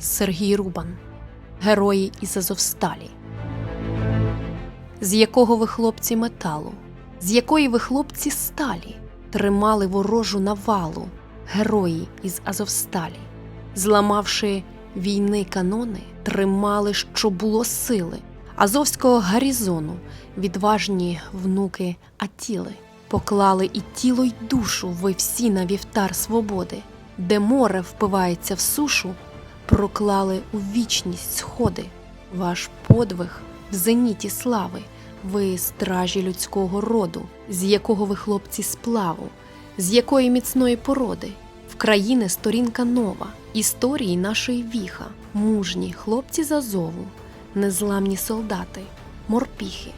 Сергій Рубан, герої із Азовсталі. З якого ви хлопці металу, з якої ви хлопці сталі, тримали ворожу навалу, герої із Азовсталі, зламавши війни канони, тримали, що було сили, Азовського гарізону, відважні внуки Атіли, поклали і тіло, й душу ви всі на вівтар свободи, де море впивається в сушу, проклали у вічність сходи. Ваш подвиг в зеніті слави, ви стражі людського роду, з якого ви хлопці сплаву, з якої міцної породи, в країни сторінка нова, історії нашої віха, мужні хлопці з Азову, незламні солдати, морпіхи,